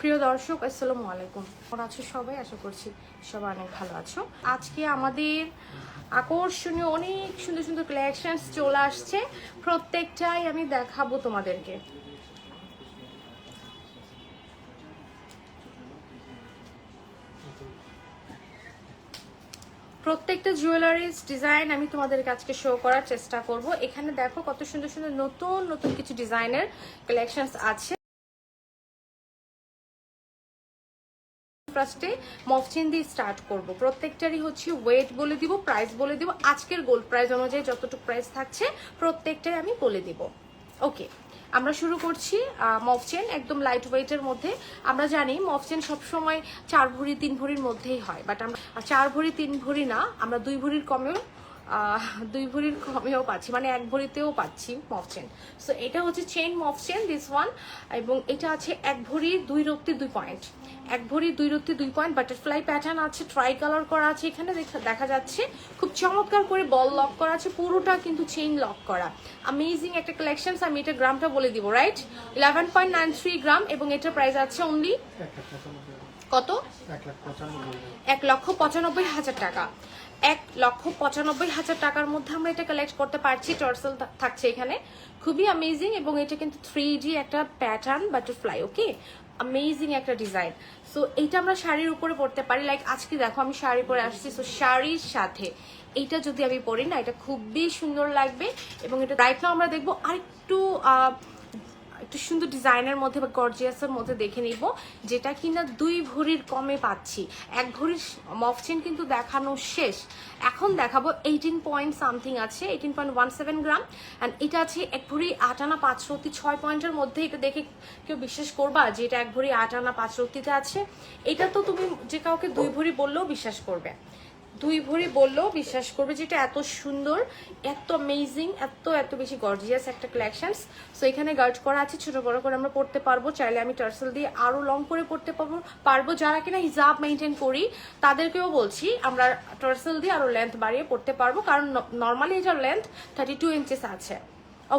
প্রিয় দর্শক, আসসালামু আলাইকুম। কেমন আছো সবাই? আশা করছি সবাই অনেক ভালো আছো। আজকে আমাদের আকর্ষণীয় অনেক সুন্দর সুন্দর কালেকশনস চলে আসছে। প্রত্যেকটাই আমি দেখাবো তোমাদেরকে। প্রত্যেকটা জুয়েলারিজ ডিজাইন আমি তোমাদের কাছকে শো করার চেষ্টা করব। এখানে দেখো কত সুন্দর সুন্দর নতুন নতুন কিছু ডিজাইনের কালেকশনস আছে। ফার্স্টে মফচিন দিয়ে স্টার্ট করব। প্রত্যেকটারই হচ্ছে ওয়েট বলে দিব প্রাইস বলে দিব, আজকের গোল্ড প্রাইস অনুযায়ী যতটুকু প্রাইস থাকছে প্রত্যেকটাই আমি বলে দিব। ওকে আমরা শুরু করছি মফচেন একদম লাইট ওয়েটের মধ্যে। আমরা জানি মফচেন সবসময় চার ভরি, তিন ভরির মধ্যেই হয় বাট আমরা চার ভরি, তিন ভরি না, আমরা দুই ভরির কমেও দুই ভরির কমেও পাচ্ছি মানে এক ভরিতেও পাচ্ছি মফ চেন সো এটা হচ্ছে চেন মফ চেন দিস ওয়ান এবং এটা আছে এক ভরি দুই রত্তি দুই পয়েন্ট এক ভরি দুই রত্তি দুই পয়েন্ট বাটারফ্লাই প্যাটার্ন আছে ট্রাই কালার করা আছে এখানে, দেখা- যাচ্ছে। খুব চমৎকার করে বল লক করা আছে, পুরোটা কিন্তু চেইন লক করা। আমেজিং একটা কালেকশন আমি এটা গ্রামটা বলে দিব right eleven point nine three gram এবং এটার প্রাইস আছে অনলি কত? এক লক্ষ পঁচানব্বই হাজার টাকা। এক লক্ষ পঁচানব্বই হাজার টাকার মধ্যে আমরা এটা কালেক্ট করতে পারছি। টর্সেল থাকছে এখানে। খুবই অ্যামেজিং এবং এটা কিন্তু থ্রি ডি একটা প্যাটার্ন বাটারফ্লাই ওকে অ্যামেজিং একটা ডিজাইন সো এইটা আমরা শাড়ির উপরে পরতে পারি। লাইক আজকে দেখো আমি শাড়ি পরে আসছি। সো শাড়ির সাথে এইটা যদি আমি পরি না এটা খুবই সুন্দর লাগবে। এবং এটা রাইট নাও আমরা দেখব আরেকটু একটু সুন্দর ডিজাইনের মধ্যে বা গর্জিয়াসের মধ্যে দেখে নিব, যেটা কিনা দুই ভরির কমে পাচ্ছি। এক ভরির মফচেন কিন্তু দেখানো শেষ। এখন দেখাবো এইটিন পয়েন্ট সামথিং আছে eighteen point one seven gram and এটা আছে এক ভরি আট আনা পাঁচ রত্তি ছয় পয়েন্টের মধ্যে। এটা দেখে কেউ বিশ্বাস করবা যে এটা এক ভরি আট আনা পাঁচ রত্তিতে আছে। এটা তো তুমি যে কাউকে দুই ভরি বললেও বিশ্বাস করবে। দুই ভরি বললেও বিশ্বাস করবে যেটা এত সুন্দর, এত অ্যামেজিং এত এত বেশি গর্জিয়াস একটা কালেকশনস সো এখানে গার্ড করা আছে, ছোট বড় করে আমরা পড়তে পারব। চাইলে আমি টার্সেল দিয়ে আরও লং করে পড়তে পারব পারব যারা কিনা হিজাব মেনটেন করি, তাদেরকেও বলছি, আমরা টার্সেল দিয়ে আরও লেন্থ বাড়িয়ে পড়তে পারব, কারণ নর্মালি এটার লেন্থ থার্টি টু ইঞ্চেস আছে।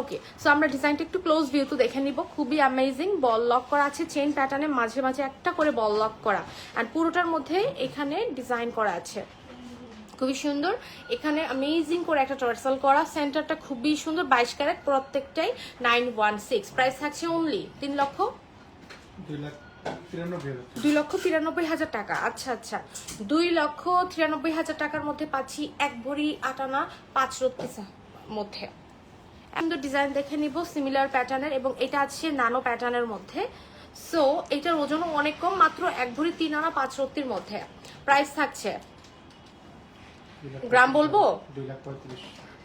ওকে সো আমরা ডিজাইনটা একটু ক্লোজ ভিউ তো দেখে নিব। খুবই অ্যামেজিং বল লক করা আছে চেন প্যাটার্নে মাঝে মাঝে একটা করে বল লক করা। অ্যান্ড পুরোটার মধ্যে এখানে ডিজাইন করা আছে। খুবই সুন্দর। এখানে অ্যামেজিং করে একটা টার্সাল করা। সেন্টারটা খুবই সুন্দর। বাইশ ক্যারেট প্রত্যেকটাই নাইন ওয়ান সিক্স প্রাইস থাকছে অনলি তিন লক্ষ? দুই লক্ষ তিরানব্বই হাজার টাকা। আচ্ছা আচ্ছা। দুই লক্ষ তিরানব্বই হাজার টাকার মধ্যে পাচ্ছি এক ভরি আটানা পাঁচ রত্রিসা মধ্যে। সুন্দর ডিজাইন দেখে নিব সিমিলার প্যাটার্নের এবং এটা আছে নানো প্যাটার্নের মধ্যে। সো এটার ওজনও অনেক কম মাত্র এক ভরি তিন আনা পাঁচ রত্তির মধ্যে। প্রাইস থাকছে গ্রাম বলব?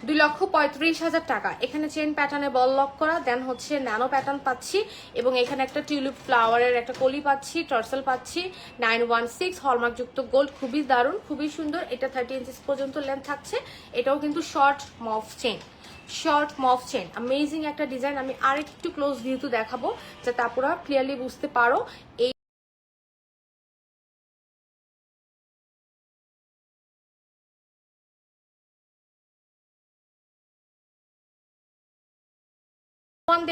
দুই লক্ষ পঁয়ত্রিশ হাজার টাকা। এখানে চেন প্যাটার্নে বল লক করা দেন হচ্ছে ন্যানো প্যাটার্ন পাচ্ছি এবং এখানে একটা টিউলিপ ফ্লাওয়ারের একটা কলি পাচ্ছি টর্সেল পাচ্ছি নাইন ওয়ান সিক্স হলমার্কযুক্ত গোল্ড খুবই দারুণ খুবই সুন্দর। এটা থার্টি ইঞ্চিস পর্যন্ত লেন্থ থাকছে। এটাও কিন্তু শর্ট মফ চেন শর্ট মফ চেন অ্যামেজিং একটা ডিজাইন আমি আরেকটু ক্লোজ ভিউতে দেখাবো যাতে আপনারা ক্লিয়ারলি বুঝতে পারো। এই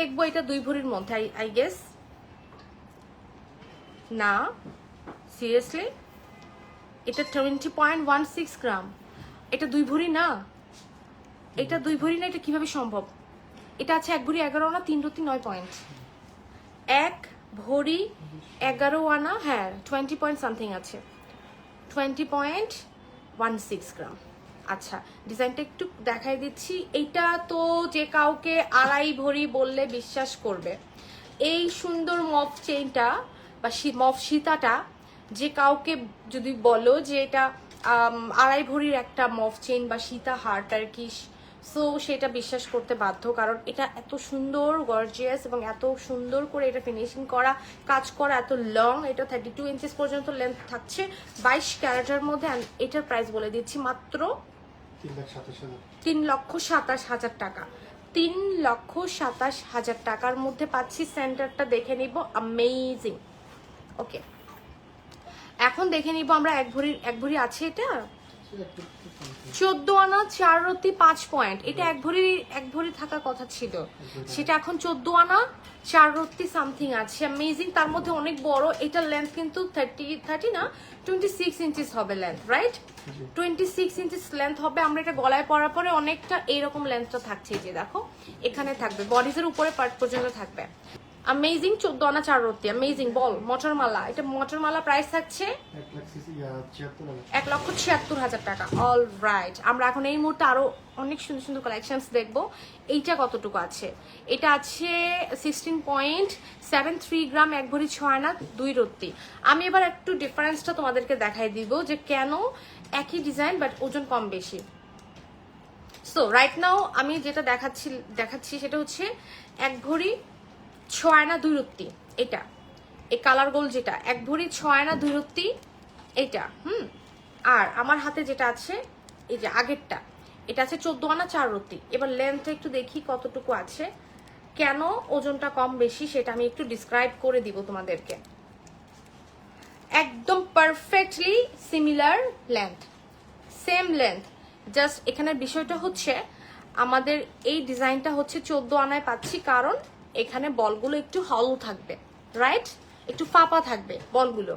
দেখব এটা দুই ভরির মধ্যে আই গেস না সিরিয়াসলি এটা twenty point one six gram এটা দুই ভরি না? এটা দুই ভরি না, এটা কীভাবে সম্ভব? এটা আছে এক ভরি এগারো আনা, তিন রতি নয় পয়েন্ট এক ভরি এগারো আনা হ্যাঁ টোয়েন্টি পয়েন্ট সামথিং আছে। Twenty point one six gram আচ্ছা ডিজাইনটা একটু দেখাই দিচ্ছি। এইটা তো যে কাউকে আড়াই ভরি বললে বিশ্বাস করবে। এই সুন্দর মফ চেইনটা বা মফ সীতাটা যে কাউকে যদি বলো যে এটা আড়াই ভরির একটা মফ চেইন বা সীতা হার্ট আর কি সো সেটা বিশ্বাস করতে বাধ্য। কারণ এটা এত সুন্দর গর্জিয়াস এবং এত সুন্দর করে এটা ফিনিশিং করা, কাজ করা এত লং এটা থার্টি টু ইঞ্চেস পর্যন্ত লেন্থ থাকছে, বাইশ ক্যারেটের মধ্যে এটার প্রাইস বলে দিচ্ছি মাত্র তিন লক্ষ সাতাশ হাজার টাকা। তিন লক্ষ সাতাশ হাজার টাকার মধ্যে পাচ্ছি সেন্টারটা দেখে নিব। আমেজিং ওকে এখন দেখে নিব আমরা এক ভরি এক ভরি আছে এটা? চোদ্দ আনা চার রতি পাঁচ পয়েন্ট এটা এক ভরি এক ভরি থাকার কথা ছিল। সেটা এখন চোদ্দ আনা চার রত্তি সামথিং আছে। অ্যামেজিং তার মধ্যে অনেক বড়। এটার লেন্থ কিন্তু থার্টি থার্টি না টোয়েন্টি সিক্স ইঞ্চিস হবে length right twenty six inches length হবে। আমরা এটা গলায় পরার পরে অনেকটা এইরকম লেন্থটা থাকছে যে দেখো। এখানে থাকবে। বডিজের উপরে পার্ট পর্যন্ত থাকবে। অ্যামেজিং চোদ্দ আনা চার রত্তি অ্যামেজিং বল মটরমালা। এটা মটরমালা প্রাইস থাকছে এক লক্ষ ছিয়াত্তর হাজার টাকা। অল রাইট আমরা এখন এই মুহূর্তে আরও অনেক সুন্দর সুন্দর কালেকশনস দেখব। এইটা কতটুকু আছে? এটা আছে sixteen point seven three gram এক ভরি ছয় না দুই রত্তি। আমি এবার একটু ডিফারেন্সটা তোমাদেরকে দেখাই দিব যে কেন একই ডিজাইন বাট ওজন কম বেশি। সো রাইট নাও আমি যেটা দেখাচ্ছি দেখাচ্ছি সেটা হচ্ছে এক ভরি ছয় না দুই রত্তি এটা। এই কালার গোল যেটা, এক ভরি ছয় না দুই রত্তি এটা, হুম? আর আমার হাতে যেটা আছে, এই যে আগেরটা, এটা আছে চোদ্দ আনা চার রত্তি এবার লেন্থ একটু দেখি কতটুকু আছে। কেন ওজনটা কম বেশি সেটা আমি একটু ডিসক্রাইব করে দিব তোমাদেরকে। একদম perfectly similar length same length just এখানের বিষয়টা হচ্ছে, আমাদের এই ডিজাইনটা হচ্ছে চোদ্দ আনায় পাচ্ছি। কারণ এখানে বলগুলো একটু হল থাকবে রাইট একটু ফাঁপা থাকবে বলগুলো।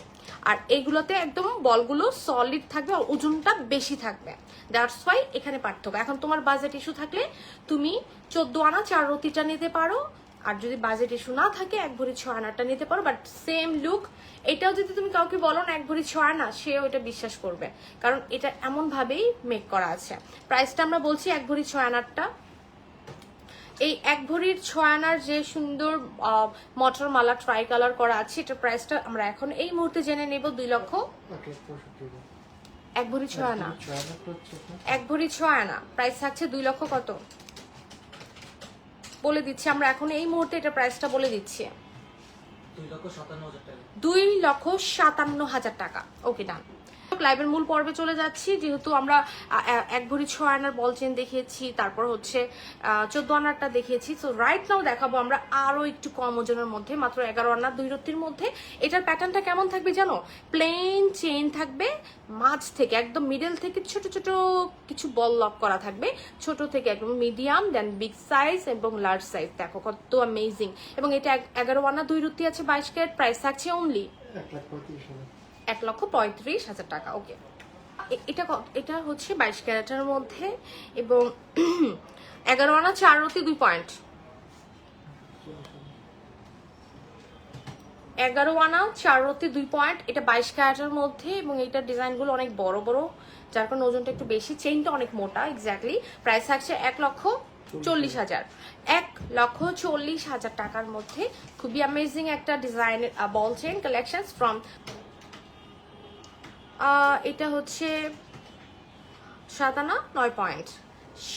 আর এইগুলোতে একদম বলগুলো সলিড থাকবে আর ওজনটা বেশি থাকবে। দ্যাটস ওয়াই এখানে পার্থক্য। এখন তোমার বাজেট ইস্যু থাকলে তুমি চোদ্দ আনা চার রতিটা নিতে পারো। আর যদি বাজেট ইস্যু না থাকে, এক ভরি ছয় আনাটা নিতে পারো। বাট সেম লুক এটাও যদি তুমি কাউকে বলো না, এক ভরি ছয় আনা, সেও এটা বিশ্বাস করবে। কারণ এটা এমন ভাবেই মেক করা আছে। প্রাইসটা আমরা বলছি এক ভরি ছয় আনারটা। এই এক ভরির ছয় আনার যে সুন্দর মটর মালা ট্রাই কালার করা আছে এটার প্রাইসটা আমরা এখন এই মুহূর্তে জেনে নেব দুই লক্ষ। এক ভরি ছয় আনা। ছয় লাখ হচ্ছে আপনার এক ভরি ছয় আনা। প্রাইস থাকছে দুই লক্ষ কত? বলে দিচ্ছি আমরা এখন এই মুহূর্তে এটা প্রাইসটা বলে দিচ্ছি। দুই লক্ষ সাতান্ন হাজার টাকা। দুই লক্ষ সাতান্ন হাজার টাকা। ওকে ডান লাইভের মূল পর্বে চলে যাচ্ছি। যেহেতু আমরা এক ভরি ছয় আনার বল চেন দেখিয়েছি, তারপর হচ্ছে চোদ্দ আনারটা দেখিয়েছি। তো রাইট নাও দেখাবো আমরা আরও একটু কম ওজনের মধ্যে, মাত্র এগারো আনার দুই রত্তির মধ্যে। এটার প্যাটার্নটা কেমন থাকবে জানো? প্লেন চেইন থাকবে, মাঝ থেকে, একদম মিডল থেকে ছোট ছোট কিছু বল লক করা থাকবে। ছোট থেকে একদম মিডিয়াম দেন বিগ সাইজ এবং লার্জ সাইজ দেখো কত অ্যামেজিং এবং এটা এগারো আনা দুই রুটি আছে বাইশ ক্যারেট প্রাইস থাকছে অনলি এক লক্ষ পঁয়ত্রিশ হাজার টাকা ওকে এটা এটা হচ্ছে বাইশ ক্যারেটের মধ্যে এবং এগারো আনা চার রতি দুই পয়েন্ট। এগারো আনা চার রতি দুই পয়েন্ট, এটা বাইশ ক্যারেটের মধ্যে এবং এইটার ডিজাইনগুলো অনেক বড় বড়, যার কারণে ওজনটা একটু বেশি, চেইনটা অনেক মোটা এক্স্যাক্টলি প্রাইস থাকছে এক লক্ষ চল্লিশ হাজার। এক লক্ষ চল্লিশ হাজার টাকার মধ্যে খুবই অ্যামেজিং একটা ডিজাইনের বল চেইন কালেকশন ফ্রম এটা হচ্ছে সাত আনা নয় পয়েন্ট।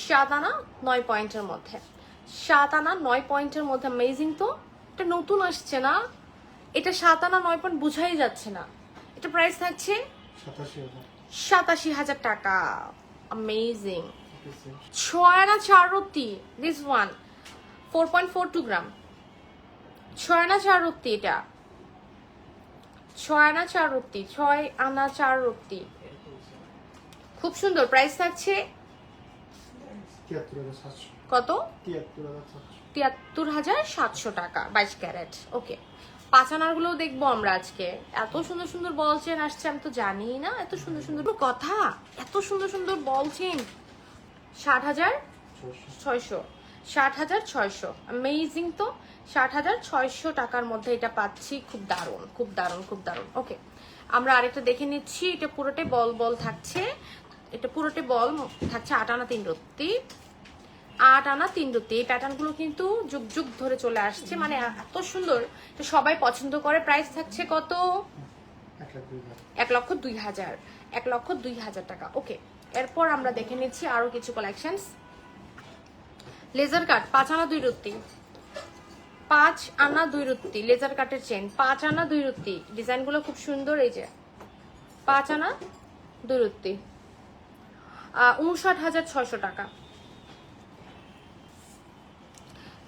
সাত আনা নয় পয়েন্টের মধ্যে। সাত আনা নয় পয়েন্টের মধ্যে অ্যামেজিং তো। এটা নতুন আসছে না। এটা সাত আনা নয় পয়েন্ট বুঝাই যাচ্ছে না। এটা প্রাইস থাকছে সাতাশি হাজার। টাকা। অ্যামেজিং ঠিক আছে। ছয় আনা চার রত্তি this one four point four two gram ছয় আনা চার রত্তি এটা। ছয় আনা চার রত্তি ছয় আনা চার রত্তি খুব সুন্দর প্রাইস থাকছে কত? তিয়াত্তর হাজার সাতশো টাকা, বাইশ ক্যারেট। ওকে পাঁচ আনারগুলো দেখব আমরা আজকে। এত সুন্দর সুন্দর বল চেন আসছে, আমি তো জানি না, এত সুন্দর সুন্দর কথা, এত সুন্দর সুন্দর বল চেন, ষাট হাজার ছয়শো। ষাট হাজার ছয়শো। অ্যামেজিং তো। ষাট হাজার ছয়শো টাকার মধ্যে এটা পাচ্ছি। খুব দারুণ খুব দারুণ খুব দারুণ। ওকে আমরা আরেকটা দেখে নিচ্ছি। এটা পুরোটাই বল বল থাকছে। এটা পুরোটাই বল থাকছে আট আনা তিন রত্তি। আট আনা তিন রত্তি। এই প্যাটার্নগুলো কিন্তু যুগ যুগ ধরে চলে আসছে। মানে এত সুন্দর। সবাই পছন্দ করে। প্রাইস থাকছে কত? এক লক্ষ দুই হাজার। এক লক্ষ দুই হাজার টাকা। ওকে এরপর আমরা দেখে নিচ্ছি আরও কিছু কালেকশনস লেজার কাট পাঁচ আনা দুই রুত্তি পাঁচ আনা দুই রুত্তি লেজার কাটের চেন পাঁচ আনা দুই রুত্তি ডিজাইনগুলো খুব সুন্দর, এই যে। পাঁচ আনা দুই রুত্তি উনষাট হাজার ছয়শো টাকা।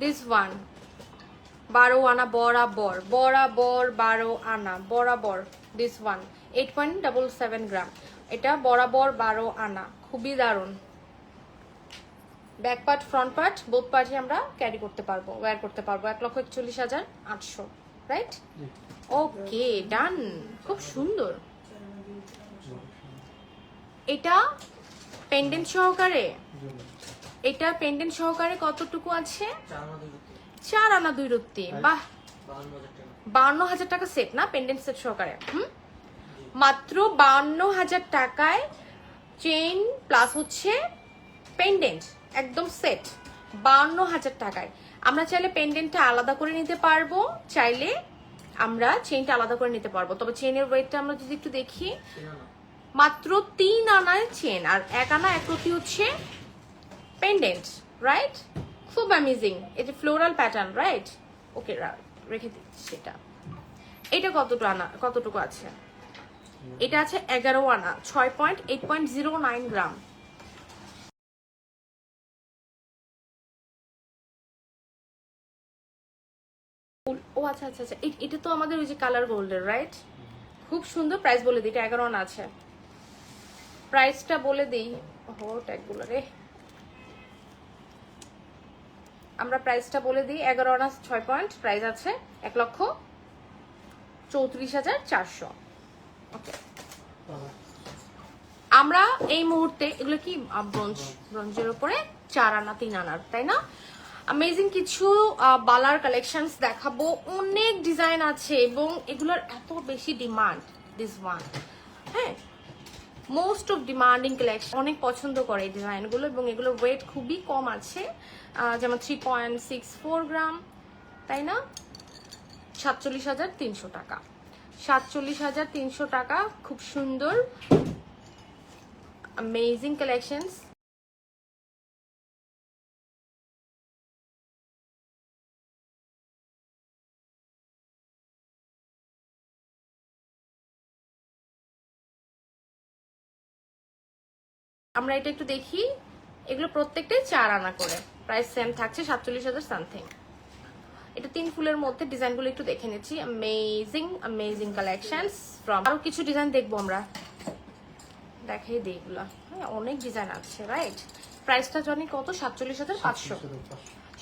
দিস ওয়ান বারো আনা বরাবর বরাবর বারো আনা, বরাবর this one eight point double seven gram এটা বরাবর বারো আনা, খুবই দারুণ। Back part front part both পার্টই আমরা ক্যারি করতে পারব ওয়্যার করতে পারব। এক লক্ষ একচল্লিশ হাজার আটশো রাইট ওকে ডান খুব সুন্দর। এটা পেন্ডেন্ট সহকারে? এটা পেন্ডেন্ট সহকারে কতটুকু আছে? চার আনা দুই রত্তি বাহ! বাহান্ন হাজার টাকা। বান্ন হাজার টাকা সেট না? পেন্ডেন্ট সেট সহকারে। হুম? মাত্র বান্ন হাজার টাকায় চেইন প্লাস হচ্ছে পেন্ডেন্ট একদম সেট বান্ন হাজার টাকায়। আমরা চাইলে পেন্ডেন্টটা আলাদা করে নিতে পারব, চাইলে আমরা চেইনটা আলাদা করে নিতে পারব। তবে চেইনের ওয়েটটা আমরা যদি একটু দেখি, মাত্র তিন আনায় চেন আর এক আনা, এক রতি হচ্ছে পেন্ডেন্ট রাইট খুব অ্যামেজিং এটা ফ্লোরাল প্যাটার্ন রাইট ওকে রেখে দিচ্ছি সেটা। এটা কতটুকু আনা, কতটুকু আছে? এটা আছে এগারো আনা, ছয় point eight point zero nine gram আচ্ছা আচ্ছা আচ্ছা। এটা তো আমাদের ওই যে কালার গোল্ডের রাইট খুব সুন্দর প্রাইস বলে দিই, এটা এগারো আছে। প্রাইসটা বলে দিই। ও ট্যাগগুলো রে। আমরা প্রাইসটা বলে দিই, এগারো আনা ছয় পয়েন্ট প্রাইস আছে এক লক্ষ চৌত্রিশ হাজার চারশো। ওকে আমরা এই মুহূর্তে, এগুলো কি? ব্রঞ্জ ব্রঞ্জের উপরে চার আনা, তিন আনার, তাই না? অ্যামেজিং কিছু বালার কালেকশনস দেখাবো। অনেক ডিজাইন আছে এবং এগুলোর এত বেশি ডিমান্ড দিস ওয়ান হ্যাঁ? মোস্ট অফ ডিমান্ডিং কালেকশন অনেক পছন্দ করে এই ডিজাইনগুলো এবং এগুলোর ওয়েট খুবই কম আছে। যেমন three point six four gram তাই না? সাতচল্লিশ হাজার তিনশো টাকা। সাতচল্লিশ হাজার তিনশো টাকা, খুব সুন্দর। Amazing collections আমরা এটা একটু দেখি। এগুলো প্রত্যেকটাই চার আনা করে। প্রাইস সেম থাকছে সাতচল্লিশ হাজার সামথিং এটা তিন ফুলের মধ্যে ডিজাইনগুলো একটু দেখে নিচ্ছি। অ্যামেজিং অ্যামেজিং কালেকশনস ফ্রম আরও কিছু ডিজাইন দেখব আমরা। দেখাই দিই এগুলা। হ্যাঁ অনেক ডিজাইন আছে রাইট প্রাইসটা জানি কত? সাতচল্লিশ হাজার পাঁচশো।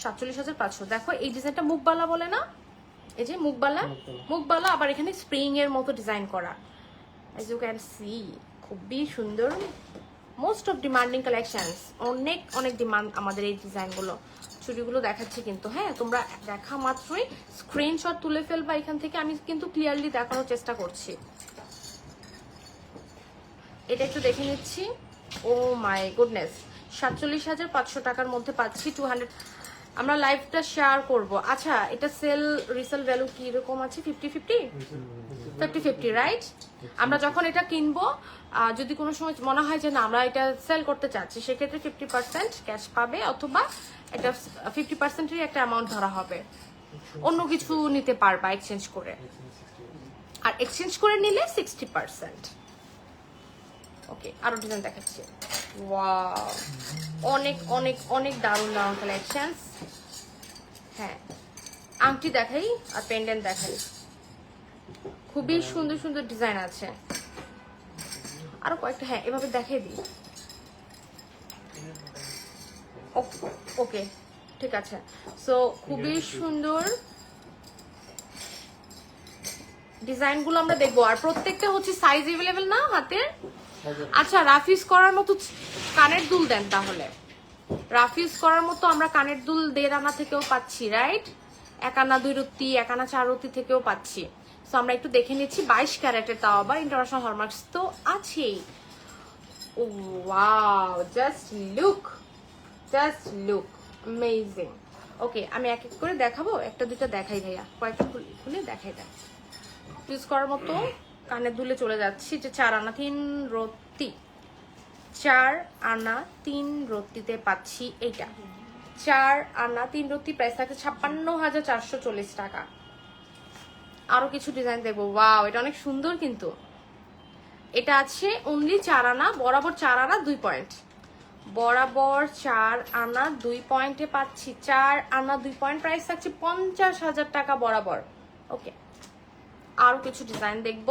সাতচল্লিশ হাজার পাঁচশো। দেখো এই ডিজাইনটা মুখবালা বলে না? এই যে মুখবালা? মুখবালা। মুখবালা আবার এখানে স্প্রিং এর মতো ডিজাইন করা। এজ ইউ ক্যান সি খুবই সুন্দর। মোস্ট অফ ডিমান্ডিং কালেকশনস অনেক অনেক ডিমান্ড আমাদের এই ডিজাইনগুলো চুড়িগুলো দেখাচ্ছি কিন্তু হ্যাঁ? তোমরা দেখা মাত্রই স্ক্রিনশট তুলে ফেলবা এখান থেকে, আমি কিন্তু ক্লিয়ারলি দেখানোর চেষ্টা করছি। এটা একটু দেখে নিচ্ছি। ও মাই গুডনেস সাতচল্লিশ হাজার পাঁচশো টাকার মধ্যে পাচ্ছি টু হান্ড্রেড আমরা লাইভটা শেয়ার করব। আচ্ছা এটা সেল রিসেল ভ্যালু কি রকম আছে? Fifty fifty fifty fifty right আমরা যখন এটা কিনবো যদি কোনো সময় মনে হয় যে না, আমরা এটা সেল করতে চাচ্ছি, সেক্ষেত্রে ফিফটি পার্সেন্ট ক্যাশ পাবে অথবা এটা ফিফটি পার্সেন্টেরই একটা অ্যামাউন্ট ধরা হবে। অন্য কিছু নিতে পারবা এক্সচেঞ্জ করে। আর এক্সচেঞ্জ করে নিলে সিক্সটি পার্সেন্ট ওকে আরও ডিজাইন দেখাচ্ছি। ওয়াও অনেক অনেক অনেক দারুণ দারুণ কালেকশনস হ্যাঁ আংটি দেখাই আর পেন্ডেন্ট দেখাই। খুবই সুন্দর সুন্দর ডিজাইন আছে। আরও কয়েকটা হ্যাঁ এভাবে দেখাই দিই। ওকে ঠিক আছে। সো খুবই সুন্দর ডিজাইনগুলো আমরা দেখব। আর প্রত্যেকটা হচ্ছে সাইজ এভেলেবেল না হাতের? আচ্ছা রাফিজ করার মতো কানের দুল দেন তাহলে। রাফিজ করার মতো আমরা কানের দুল দেড় আনা থেকেও পাচ্ছি রাইট এক আনা দুই রত্তি এক আনা চার রত্তি থেকেও পাচ্ছি। তো আমরা একটু দেখে নিচ্ছি, বাইশ ক্যারেটের তাও আবার ইন্টারন্যাশনাল হলমার্কস তো আছেই। Wow just look just look amazing okay আমি এক এক করে দেখাবো, একটা দুইটা দেখাই ভাইয়া। কয়েকটা খুলে- খুলে দেখাই দেখ ইউজ করার মতো কানের দুলে চলে যাচ্ছি যে চার আনা তিন রত্তি। চার আনা তিন রত্তিতে পাচ্ছি এইটা। চার আনা তিন রত্তি প্রাইস থাকছে ছাপ্পান্ন হাজার চারশো চল্লিশ টাকা। আরও কিছু ডিজাইন দেখব। ওয়াও এটা অনেক সুন্দর কিন্তু। এটা আছে অনলি চার আনা, বরাবর চার আনা দুই পয়েন্ট বরাবর চার আনা দুই পয়েন্টে পাচ্ছি। চার আনা দুই পয়েন্ট প্রাইস থাকছে পঞ্চাশ হাজার টাকা বরাবর। ওকে আরও কিছু ডিজাইন দেখব।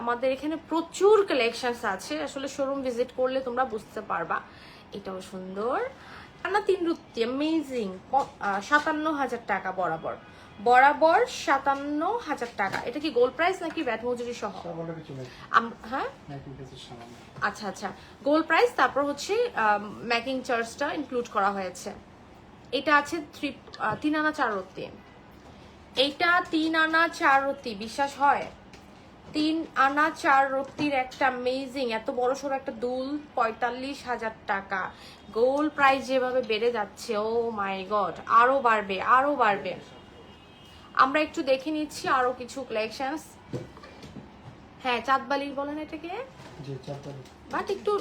আমাদের এখানে প্রচুর কালেকশনস আছে। আসলে শোরুম ভিজিট করলে তোমরা বুঝতে পারবা। এটাও সুন্দর। না তিন রুটি অ্যামেজিং সাতান্ন হাজার টাকা বরাবর। বরাবর সাতান্ন হাজার টাকা। এটা কি গোল্ড প্রাইস নাকি ব্যাট মজুরি সহ? হ্যাঁ? সামান্য আচ্ছা আচ্ছা। গোল্ড প্রাইস তারপর হচ্ছে মেকিং চার্জটা ইনক্লুড করা হয়েছে। এটা আছে থ্রি তিন আনা চার রত্তি এইটা তিন আনা চার রত্তি বিশ্বাস হয়? তিন আনা চার রত্তির একটা অ্যামেজিং এত বড় সড়ো একটা দুল পঁয়তাল্লিশ হাজার টাকা। গোল্ড প্রাইস যেভাবে বেড়ে যাচ্ছে ও মাই গড আরও বাড়বে আরও বাড়বে। আমরা একটু দেখে নিচ্ছি আরও কিছু কালেকশনস হ্যাঁ চাঁদবালির বলেন এটাকে? বাট একটু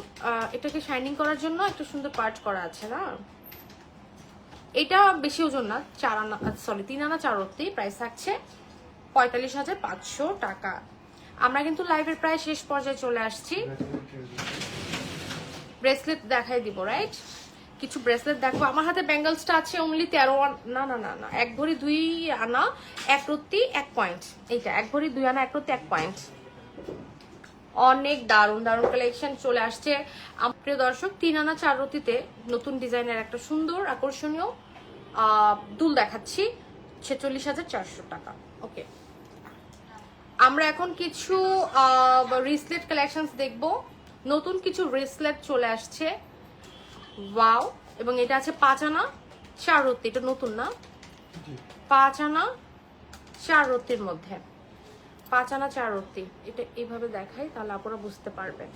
এটাকে শাইনিং করার জন্য একটু সুন্দর পার্ট করা আছে না? এটা বেশি ওজন না চার আনা সরি তিন আনা চার রত্তি প্রাইস থাকছে পঁয়তাল্লিশ হাজার পাঁচশো টাকা। আমরা কিন্তু লাইভের প্রায় শেষ পর্যায়ে চলে আসছি। ব্রেসলেট দেখাই দিব রাইট কিছু ব্রেসলেট দেখো। আমার হাতে ব্যাঙ্গলসটা আছে অনলি তেরো না না না না, এক ভরি দুই আনা, এক রত্তি, এক পয়েন্ট এইটা, এক ভরি দুই আনা, এক রত্তি, এক পয়েন্ট অনেক দারুণ দারুণ কালেকশন চলে আসছে। প্রিয় দর্শক, তিন আনা, চার রতিতে নতুন ডিজাইনের একটা সুন্দর, আকর্ষণীয় দুল দেখাচ্ছি। ছেচল্লিশ হাজার চারশো টাকা। ওকে আমরা এখন কিছু রিসলেট কালেকশনস দেখব। নতুন কিছু রিসলেট চলে আসছে। ওয়াও এবং এটা আছে পাঁচ আনা চার রত্তি এটা নতুন না? জি। পাঁচ আনা চার রত্তির মধ্যে। পাঁচ আনা চার রত্তি এটা এইভাবে দেখাই তাহলে আপনারা বুঝতে পারবেন।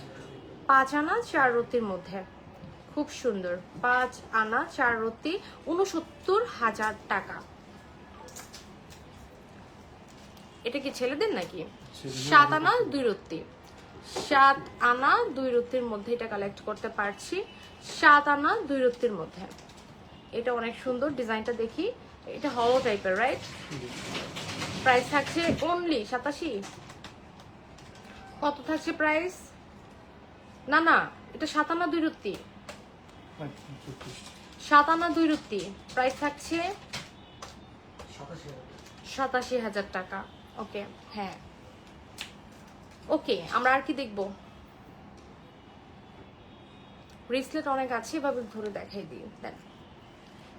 পাঁচ আনা চার রত্তির মধ্যে। খুব সুন্দর। পাঁচ আনা চার রত্তি উনসত্তর হাজার টাকা। এটা কি ছেলেদের নাকি? সাত আনা দুই রত্তি। সাত আনা দুই রত্তির মধ্যে এটা কালেক্ট করতে পারছি। সাত আনা দুই রত্তির মধ্যে। এটা অনেক সুন্দর ডিজাইনটা দেখি। এটা হলো টাইপের রাইট প্রাইস থাকছে অনলি সাতাশি। কত থাকছে প্রাইস না না এটা সাতান্ন দুই রুত্তি। সাতান্ন দুই রুত্তি। প্রাইস থাকছে সাতাশি হাজার টাকা। ওকে হ্যাঁ। ওকে, আমরা আর কি দেখব? ব্রেসলেট অনেক আছে, এভাবে ধরে দেখাই দিই। দেন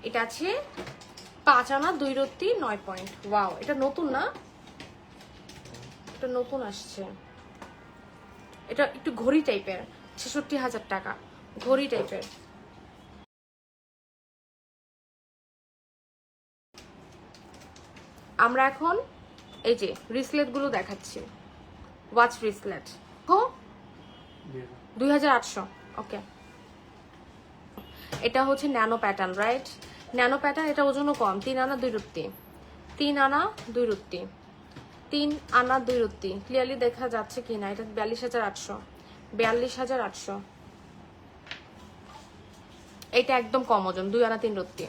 এটা আছে পাঁচ আনা, দুই রত্তি, নয় পয়েন্ট ওয়াও এটা নতুন না? এটা নতুন আসছে। এটা একটু ঘড়ি টাইপের ছেষট্টি হাজার টাকা, ঘড়ি টাইপের আমরা এখন এই যে রিসলেটগুলো দেখাচ্ছি। ওয়াচ রিসলেট দিয়ে দুই হাজার আটশো ওকে এটা হচ্ছে nano pattern right nano pattern এটা ওজনও কম, তিন আনা দুই রুত্তি তিন আনা দুই রুত্তি তিন আনা দুই রুত্তি ক্লিয়ারলি দেখা যাচ্ছে কি না, এটা বিয়াল্লিশ হাজার আটশো। বিয়াল্লিশ হাজার আটশো। এটা একদম কম ওজন, দুই আনা তিন রত্তি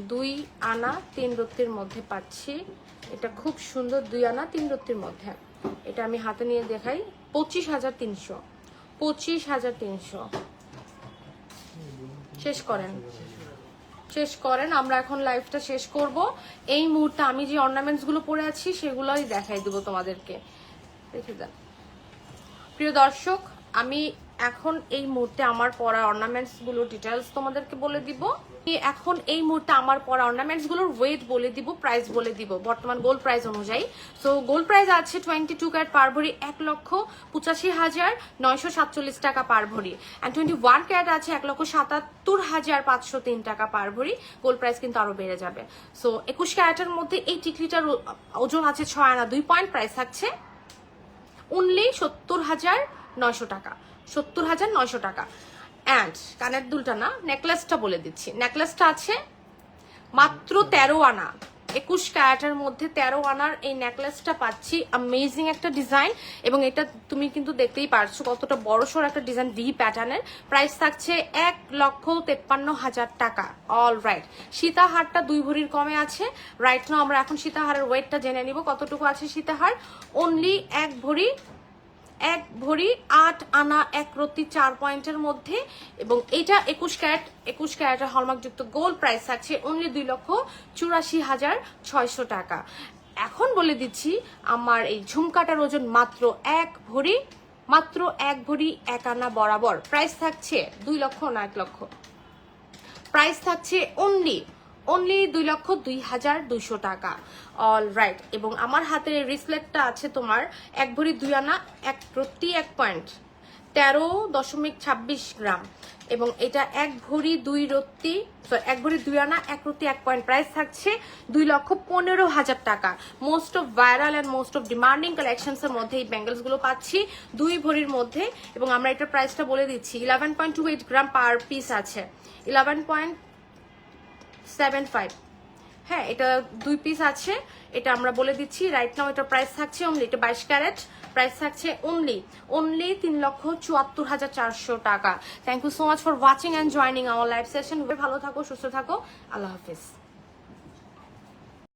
দুই আনা তিন রত্তির মধ্যে পাচ্ছি। এটা খুব সুন্দর দুই আনা তিন রত্তির মধ্যে। এটা আমি হাতে নিয়ে দেখাই। পঁচিশ হাজার তিনশো। পঁচিশ হাজার তিনশো। শেষ করেন। শেষ করেন। আমরা এখন লাইভটা শেষ করব। এই মুহূর্তে আমি যে অর্নামেন্টসগুলো পরে আছি, সেগুলোই দেখাই দেবো তোমাদেরকে। দেখে দেন প্রিয় দর্শক, আমি এখন এই মুহূর্তে আমার পরা অর্নামেন্টসগুলো ডিটেলস তোমাদেরকে বলে দিব। এখন এই মুহূর্তে আমার পরা অর্নামেন্টসগুলোর ওয়েট বলে দিব প্রাইস বলে দিব, বর্তমান গোল্ড প্রাইস অনুযায়ী। সো গোল্ড প্রাইস আছে টোয়েন্টি টু ক্যারেট পার ভরি, এক লক্ষ পঁচাশি হাজার নয়শো সাতচল্লিশ টাকা পার ভরি। অ্যান্ড টোয়েন্টি ওয়ান ক্যারেট আছে এক লক্ষ সাতাত্তর হাজার পাঁচশো তিন টাকা পার ভরি। গোল্ড প্রাইস কিন্তু আরও বেড়ে যাবে। সো একুশ ক্যারেটের মধ্যে এই টিকলিটার ওজন আছে ছয় আনা, দুই পয়েন্ট প্রাইস থাকছে। অনলি সত্তর হাজার নয়শো টাকা। সত্তর হাজার নয়শো টাকা। অ্যান্ড কানের দুলটা না নেকলেসটা বলে দিচ্ছি। নেকলেসটা আছে মাত্র তেরো আনা। একুশ ক্যারেটের মধ্যে তেরো আনার এই নেকলেসটা পাচ্ছি। অ্যামেজিং একটা ডিজাইন এবং এটা তুমি কিন্তু দেখতেই পারছ কতটা বড়সড় একটা ডিজাইন ভি প্যাটার্নের প্রাইস থাকছে এক লক্ষ তেপ্পান্ন হাজার টাকা। অল রাইট সীতাহারটা দুই ভরির কমে আছে। রাইট না আমরা এখন সীতাহারের ওয়েটটা জেনে নিব কতটুকু আছে সীতাহার। অনলি এক ভরি এক ভরি আট আনা এক রত্তি চার পয়েন্টের মধ্যে এবং এটা একুশ ক্যারেট, একুশ ক্যারেটের হলমার্কযুক্ত গোল্ড প্রাইস থাকছে অনলি দুই লক্ষ চুরাশি হাজার ছয়শো টাকা। এখন বলে দিচ্ছি, আমার এই ঝুমকাটার ওজন মাত্র এক ভরি, মাত্র এক ভরি এক আনা বরাবর। প্রাইস থাকছে দুই লক্ষ না এক লক্ষ। প্রাইস থাকছে অনলি অনলি দুই লক্ষ দুই হাজার দুইশো টাকা। অল রাইট এবং আমার হাতের রিসলেটটা আছে তোমার এক ভরি দুই আনা এক প্রতি এক পয়েন্ট। তেরো দশমিক ছাব্বিশ গ্রাম। এবং এটা এক ভরি দুই রত্তি sorry, এক ভরি দুই আনা এক রত্তি এক পয়েন্ট। প্রাইস থাকছে দুই লক্ষ পনেরো হাজার টাকা। Most of viral and most of demanding collections এর মধ্যে এই ব্যাঙ্গেলসগুলো পাচ্ছি দুই ভরির মধ্যে। এবং আমরা এটার প্রাইসটা বলে দিচ্ছি। Eleven point two eight gram per piece আছে। ইলেভেন পয়েন্ট সেভেন ফাইভ হ্যাঁ এটা দুই পিস আছে। এটা আমরা বলে দিচ্ছি রাইট নাও এটা প্রাইস থাকছে অনলি এটা বাইশ ক্যারেট। প্রাইস থাকছে অনলি অনলি তিন লক্ষ চুয়াত্তর হাজার চারশো টাকা। Thank you so much for watching and joining our live session ভালো থাকো, সুস্থ থাকো। আল্লাহ হাফিজ।